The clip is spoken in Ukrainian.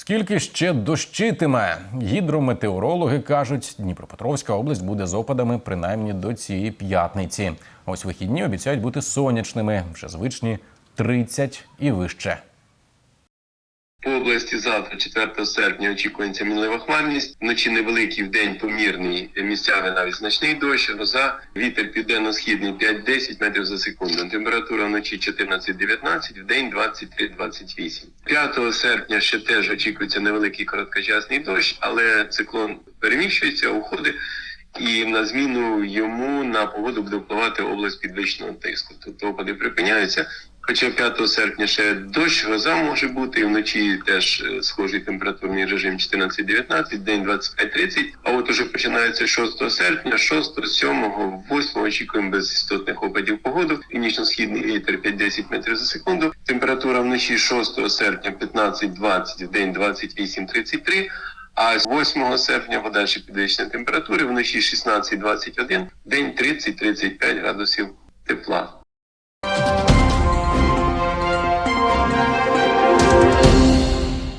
Скільки ще дощитиме? Гідрометеорологи кажуть, Дніпропетровська область буде з опадами принаймні до цієї п'ятниці. Ось вихідні обіцяють бути сонячними, вже звичні 30 і вище. Області завтра, 4 серпня, очікується мінлива хмарність. Вночі невеликий, день помірний, місцями навіть значний дощ, гроза, вітер південно-східний 5-10 метрів за секунду. Температура вночі 14-19, в день 23-28. 5 серпня ще теж очікується невеликий короткочасний дощ, але циклон переміщується, уходить. І на зміну йому на погоду буде впливати область підвищеного тиску. Тобто опади припиняються. Хоча 5 серпня ще дощ, гроза може бути, і вночі теж е, схожий температурний режим 14-19, день 25-30. А от уже починається 6 серпня, 6, 7, 8 очікуємо без істотних опадів погоду. Північно-східний вітер 5-10 метрів за секунду. Температура вночі 6 серпня 15-20, в день 28-33. А 8 серпня подальші підвищення температура, вночі 16-21, день 30-35 градусів тепла.